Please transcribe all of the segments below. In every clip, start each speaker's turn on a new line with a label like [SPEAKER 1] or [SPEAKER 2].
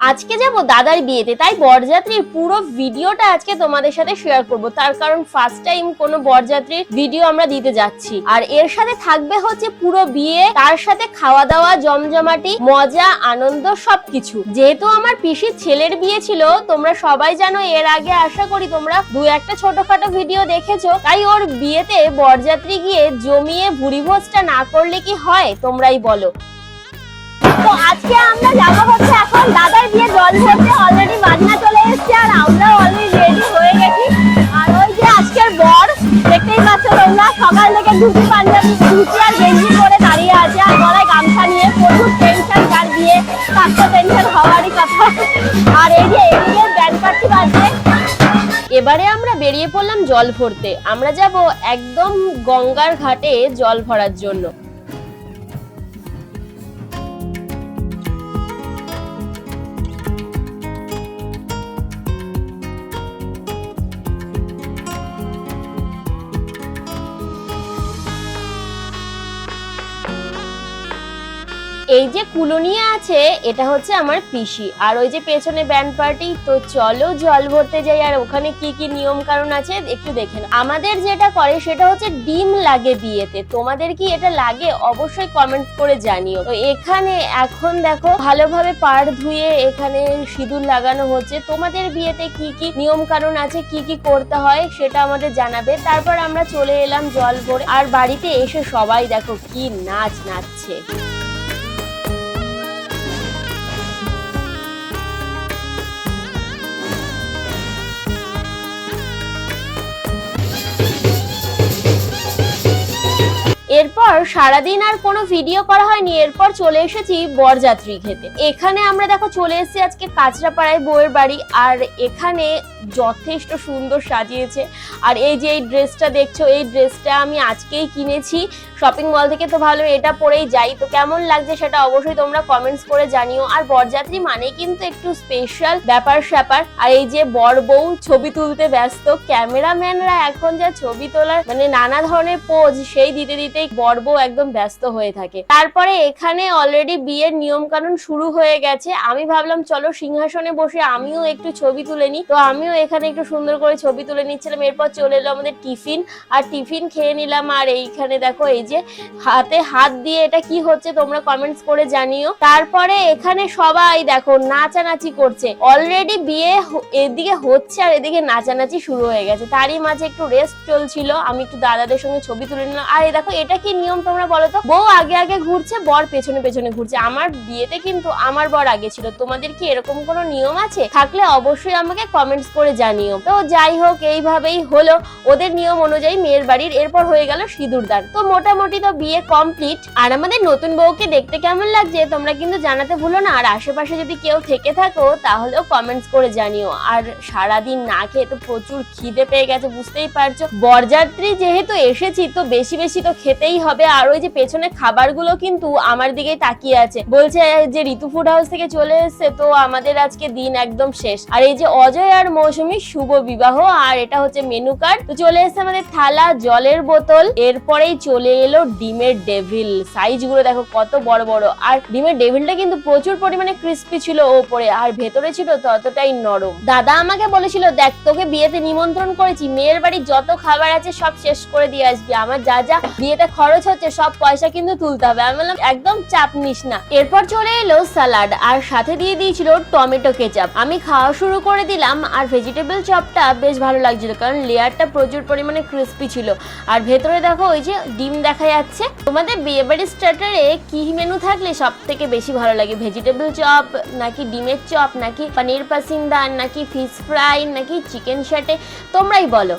[SPEAKER 1] আজকে যাব দাদার বিয়েতে, তাই বরযাত্রীর পুরো ভিডিওটা আজকে তোমাদের সাথে শেয়ার করব। তার কারণ ফার্স্ট টাইম কোনো বরযাত্রীর ভিডিও আমরা দিতে যাচ্ছি। আর এর সাথে থাকবে হচ্ছে পুরো বিয়ে, তার সাথে খাওয়া দাওয়া জমজমাটি, মজা, আনন্দ, সবকিছু। যেহেতু আমার পিসির ছেলের বিয়ে ছিল, তোমরা সবাই জানো এর আগে আশা করি তোমরা দু একটা ছোটখাটো ভিডিও দেখেছ। তাই ওর বিয়েতে বরযাত্রী গিয়ে জমিয়ে ভুড়ি ভোজটা না করলে কি হয়, তোমরাই বলো। আজকে আমরা হচ্ছে জল অলরেডি চলে এসেছে আর অলরেডি রেডি হয়ে গেছি। আর ওই যে আজকের বর, দেখতেই সকাল থেকে পরে দাঁড়িয়ে আছে আর গলায় গামছা নিয়ে আর এই যে এবারে আমরা বেরিয়ে পড়লাম জল ভরতে। আমরা যাব একদম গঙ্গার ঘাটে জল ভরার জন্য। এই যে কুলোনিয়া আছে, এটা হচ্ছে আমার পিসি। আর ওই যে পেছনে ব্যান্ড পার্টি তো চলো জল ভরতে যাই। আর ওখানে কি কি নিয়ম কারণ আছে, একটু দেখে। আমাদের যেটা করে, সেটা হচ্ছে ডিম লাগে বিয়েতে। তোমাদের কি এটা লাগে? অবশ্যই কমেন্ট করে জানিও। তো এখানে এখন দেখো, ভালোভাবে পাড় ধুয়ে এখানে সিঁদুর লাগানো হচ্ছে। তোমাদের বিয়েতে কি কি নিয়ম কারণ আছে, কি কি করতে হয়, সেটা আমাদের জানাবে। তারপর আমরা চলে এলাম জল ভরে। আর বাড়িতে এসে সবাই দেখো কি নাচ নাচছে। এরপর সারাদিন আর কোনো ভিডিও করা হয়নি, এরপর চলে এসেছি বরযাত্রী খেতে। এখানে আমরা দেখো চলে এসেছি আজকে কাঁচরাপাড়ায় বউয়ের বাড়ি, আর এখানে যথেষ্ট সুন্দর সাজিয়েছে। আর এই যে এই ড্রেসটা দেখছ, এই ড্রেসটা আমি আজকেই কিনেছি। শপিং মল থেকে তো ভালো, এটা পরেই যাই। তো কেমন লাগছে সেটা অবশ্যই তোমরা কমেন্টস করে জানিও। আর বরযাত্রী মানে কিন্তু একটু স্পেশাল ব্যাপার স্যাপার। আর এই যে বর বউ ছবি তুলতে ব্যস্ত ক্যামেরাম্যানরা এখন যা ছবি তোলার মানে নানা ধরনের পোজ সেই দিতে দিতেই বর বউ একদম ব্যস্ত হয়ে থাকে। তারপরে এখানে অলরেডি বিয়ের নিয়ম কানুন শুরু হয়ে গেছে। আমি ভাবলাম, চলো সিংহাসনে বসে আমিও একটু ছবি তুলে নিই। তো আমিও এখানে একটু সুন্দর করে ছবি তুলে নিচ্ছিলাম, এরপর চলে এলো আমাদের টিফিন। আর টিফিন খেয়ে নিলাম, আর এইখানে দেখো এই যে হাতে হাত দিয়ে এটা কি হচ্ছে তোমরা কমেন্টস করে জানিও। তারপরে এখানে সবাই দেখো নাচানাচি করছে। অলরেডি বিয়ে এদিকে হচ্ছে আর এদিকে নাচানাচি শুরু হয়ে গেছে। তারই মাঝে একটু রেস্ট চলছিল, আমি একটু দাদাদের সঙ্গে ছবি তুলে নিলাম। আর এই দেখো, এটা কি নিয়ম তোমরা বলো তো? বউ আগে আগে ঘুরছে, বর পেছনে পেছনে ঘুরছে। আমার বিয়েতে কিন্তু আমার বর আগে ছিল। তোমাদের কি এরকম কোনো নিয়ম আছে? থাকলে অবশ্যই আমাকে কমেন্টস করে জানিও। তো যাই হোক, এইভাবেই হলো। ওদের নিয়ম অনুযায়ী মেয়ের বাড়ির এরপর হয়ে গেল সিঁদুরদান তো মোটামুটি তো বিয়ে কমপ্লিট আর আমাদের নতুন বউকে দেখতে কেমন লাগছে, তোমরা কিন্তু জানাতে ভুলো না। আর আশেপাশে যদি কেউ থেকে থাকো, তাহলেও কমেন্টস করে জানিও। আর সারাদিন না খেয়ে তো প্রচুর খিদে পেয়ে গেছে, বুঝতেই পারছ? বরযাত্রী যেহেতু এসেছি, তো বেশি বেশি তো খেতেই হবে। আর ওই যে পেছনে খাবারগুলো কিন্তু আমার দিকেই তাকিয়ে আছে। বলছে যে, ঋতু ফুড হাউস থেকে চলে এসেছে, তো আমাদের আজকে দিন একদম শেষ। আর এই যে অজয় আর মৌসুমী শুভ বিবাহ, আর এটা হচ্ছে মেনু কার্ড তো চলে এসেছে আমাদের থালা, জলের বোতল। এরপরেই চলে এলো ডিমের ডেভিল সাইজগুলো দেখো কত বড় বড়। আর ডিমের ডেভিলটা কিন্তু প্রচুর পরিমাণে ক্রিস্পি ছিল ওপরে, আর ভেতরে ছিল ততটাই নরম। দাদা আমাকে বলেছিল, দেখ, তোকে বিয়েতে নিমন্ত্রণ করেছি। মেয়ের বাড়ির যত খাবার আছে সব শেষ করে দিয়ে আসবি। আমার যা যা বিয়েতে খরচ হচ্ছে সব পয়সা কিন্তু তুলতে হবে। আমি বললাম, একদম চাপ নিস না। এরপর চলে এলো স্যালাড আর সাথে দিয়ে দিয়েছিল টমেটো কেচাপ আমি খাওয়া শুরু করে দিলাম, আর ভেজিটেবল চপটা বেশ ভালো লাগছিল, কারণ লেয়ারটা প্রচুর পরিমাণে ক্রিস্পি ছিল। আর ভেতরে দেখো, ওই যে ডিম দেখা যাচ্ছে। তোমাদের বিয়ে বাড়ির স্টার্টারে কি মেনু থাকলে সব থেকে বেশি ভালো লাগে? ভেজিটেবল চপ নাকি ডিমের চপ নাকি পনির পাসিন্দা, নাকি ফিশ ফ্রাই নাকি চিকেন শাটে তোমরাই বলো।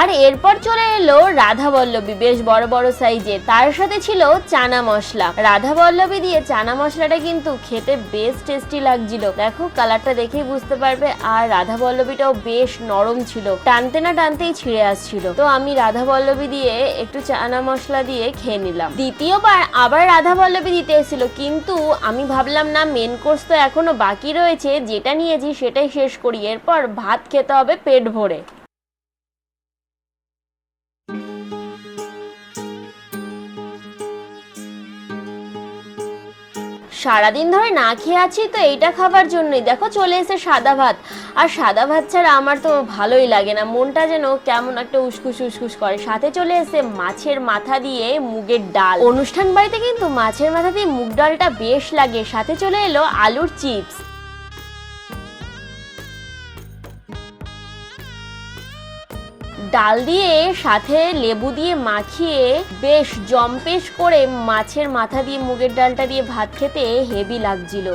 [SPEAKER 1] আর এরপর চলে এলো রাধা বল্লবী বেশ বড় বড় সাইজের। তার সাথে ছিল চানা মশলা। রাধা বল্লবী দিয়ে চানা মশলাটা কিন্তু খেতে বেশ টেস্টি লাগছিল। দেখো কালারটা দেখেই বুঝতে পারবে। আর রাধা বল্লবীটাও বেশ নরম ছিল। টানতে না টানতেই ছিঁড়ে আসছিল। তো আমি রাধা বল্লবী দিয়ে একটু চানা মশলা দিয়ে খেয়ে নিলাম। দ্বিতীয়বার আবার রাধা বল্লবী দিতে এসেছিল। কিন্তু আমি ভাবলাম, না মেন কোর্স তো এখনও বাকি রয়েছে। যেটা নিয়েছি সেটাই শেষ করি। এরপর ভাত খেতে হবে পেট ভরে। সারাদিন ধরে না খেয়ে আছি, তো এইটা খাবার জন্যই। দেখো চলে এসে সাদা ভাত। আর সাদা ভাত ছাড়া আমার তো ভালোই লাগে না। মনটা যেন কেমন একটা উসকুস উসকুস করে। সাথে চলে এসে মাছের মাথা দিয়ে মুগের ডাল। অনুষ্ঠান বাড়িতে কিন্তু মাছের মাথা দিয়ে মুগ ডালটা বেশ লাগে। সাথে চলে এলো আলুর চিপস। ডাল দিয়ে সাথে লেবু দিয়ে মাখিয়ে বেশ জম্পেশ করে মাছের মাথা দিয়ে মুগের ডালটা দিয়ে ভাত খেতে হেভি লাগছিল।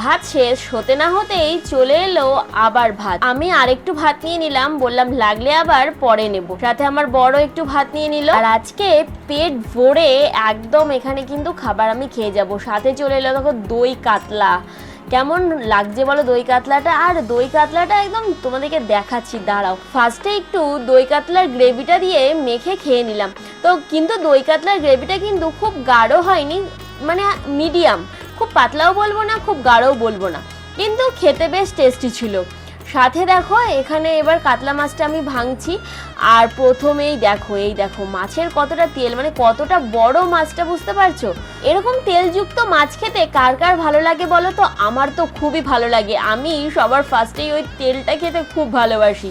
[SPEAKER 1] ভাত শেষ হতে না হতেই চলে এলো আবার ভাত। আমি আরেকটু ভাত নিয়ে নিলাম, বললাম লাগলে আবার পরে নেব। সাথে আমার বড় একটু ভাত নিয়ে নিল। আর আজকে পেট ভরে একদম এখানে কিন্তু খাবার আমি খেয়ে যাব। সাথে চলে এলো দেখো দই কাতলা। কেমন লাগছে বলো দই কাতলাটা? আর দই কাতলাটা একদম তোমাদেরকে দেখাচ্ছি, দাঁড়াও। ফার্স্টে একটু দই কাতলার গ্রেভিটা দিয়ে মেখে খেয়ে নিলাম। তো কিন্তু দই কাতলার গ্রেভিটা কিন্তু খুব গাঢ় হয়নি মানে মিডিয়াম খুব পাতলাও বলব না, খুব গাঢ়ও বলব না। কিন্তু খেতে বেশ টেস্টি ছিল। সাথে দেখো, এখানে এবার কাতলা মাছটা আমি ভাঙছি। আর প্রথমেই দেখো, এই দেখো, মাছের কতটা তেল মানে কতটা বড় মাছটা বুঝতে পারছ? এরকম তেলযুক্ত মাছ খেতে কার কার ভালো লাগে বলো তো? আমার তো খুবই ভালো লাগে। আমি সবার ফার্স্টেই ওই তেলটা খেতে খুব ভালোবাসি।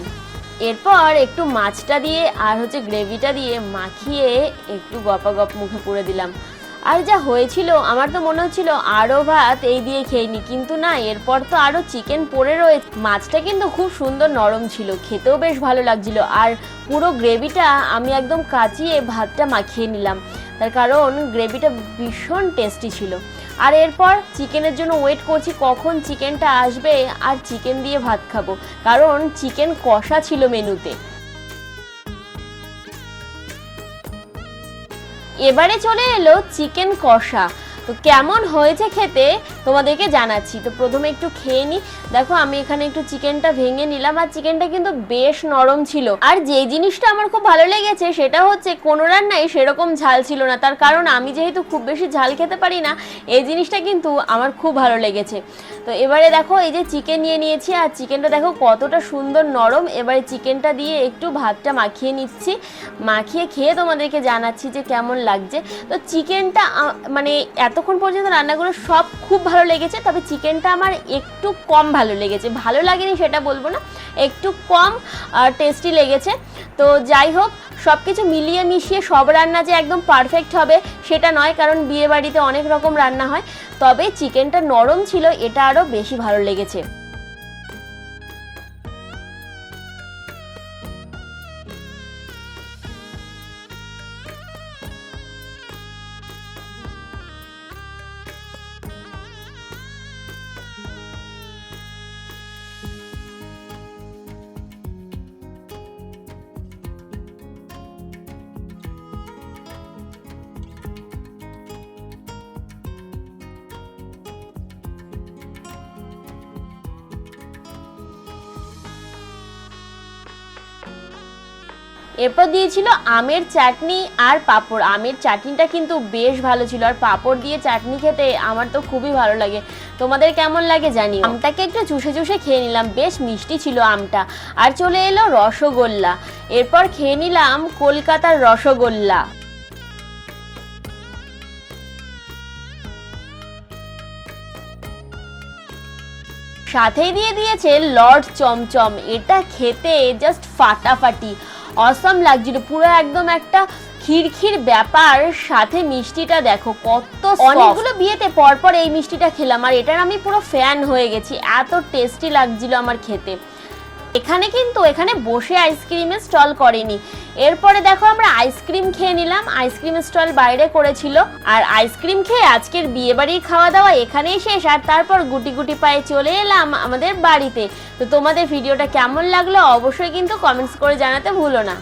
[SPEAKER 1] এরপর একটু মাছটা দিয়ে আর হচ্ছে গ্রেভিটা দিয়ে মাখিয়ে একটু গপা গপ মুখে পুরে দিলাম। আর যা হয়েছিল, আমার তো মনে হচ্ছিল আরও ভাত এই দিয়ে খেয়ে কিন্তু না, এরপর তো আরও চিকেন পড়ে রয়েছে। মাছটা কিন্তু খুব সুন্দর নরম ছিল, খেতেও বেশ ভালো লাগছিল। আর পুরো গ্রেভিটা আমি একদম কাচিয়ে ভাতটা মাখিয়ে নিলাম। তার কারণ গ্রেভিটা ভীষণ টেস্টি ছিল। আর এরপর চিকেনের জন্য ওয়েট করছি, কখন চিকেনটা আসবে, আর চিকেন দিয়ে ভাত খাব। কারণ চিকেন কষা ছিল মেনুতে এবারে চলে এলো চিকেন কষা। তো কেমন হয়েছে খেতে তোমাদেরকে জানাচ্ছি। তো প্রথমে একটু খেয়ে নিই দেখো, আমি এখানে একটু চিকেনটা ভেঙে নিলাম আর চিকেনটা কিন্তু বেশ নরম ছিল। আর যে জিনিসটা আমার খুব ভালো লেগেছে সেটা হচ্ছে কোনো রান্নায় সেরকম ঝাল ছিল না। তার কারণ আমি যেহেতু খুব বেশি ঝাল খেতে পারি না, এই জিনিসটা কিন্তু আমার খুব ভালো লেগেছে। তো এবারে দেখো, এই যে চিকেন নিয়ে নিয়েছি আর চিকেনটা দেখো কতটা সুন্দর নরম। এবারে চিকেনটা দিয়ে একটু ভাতটা মাখিয়ে নিচ্ছি। মাখিয়ে খেয়ে তোমাদেরকে জানাচ্ছি যে কেমন লাগছে। তো চিকেনটা মানে এতক্ষণ পর্যন্ত রান্নাগুলো সব খুব ভালো লেগেছে, তবে চিকেনটা আমার একটু কম ভালো লেগেছে। ভালো লাগেনি সেটা বলব না, একটু কম টেস্টি লেগেছে। তো যাই হোক সব কিছু মিলিয়ে মিশিয়ে সব রান্না যে একদম পারফেক্ট হবে সেটা নয়, কারণ বিয়েবাড়িতে অনেক রকম রান্না হয়। তবে চিকেনটা নরম ছিল, এটা আরও বেশি ভালো লেগেছে। এরপর দিয়েছিল আমের চাটনি আর পাঁপড়। আমের চাটনিটা কিন্তু বেশ ভালো ছিল। আর পাঁপড় দিয়ে চাটনি খেতে আমার তো খুবই ভালো লাগে। তোমাদের কেমন লাগে জানি আমটাকে একটু চুষে চুষে খেয়ে নিলাম। বেশ মিষ্টি ছিল আমটা। আর চলে এলো রসগোল্লা। এরপর খেয়ে নিলাম কলকাতার রসগোল্লা। সাথেই দিয়ে দিয়েছে লর্ড চমচম। এটা খেতে জাস্ট ফাটাফাটি। অসম লাগছিল। পুরো একদম একটা খিরখির ব্যাপার, সাথে মিষ্টিটা দেখো, কত অনেকগুলো বিয়েতে পরপর এই মিষ্টিটা খেলাম, আর এটার আমি পুরো ফ্যান হয়ে গেছি। এত টেস্টি লাগছিল আমার খেতে। এখানে কিন্তু এখানে বসে আইসক্রিমের স্টল করেনি। এরপরে দেখো আমরা আইসক্রিম খেয়ে নিলাম। আইসক্রিম স্টল বাইরে করেছিল। আর আইসক্রিম খেয়ে আজকের বিয়ে বাড়ির খাওয়া দাওয়া এখানেই শেষ। আর তারপর গুটি গুটি পায়ে চলে এলাম আমাদের বাড়িতে। তো তোমাদের ভিডিওটা কেমন লাগল অবশ্যই কিন্তু কমেন্টস করে জানাতে ভুলো না।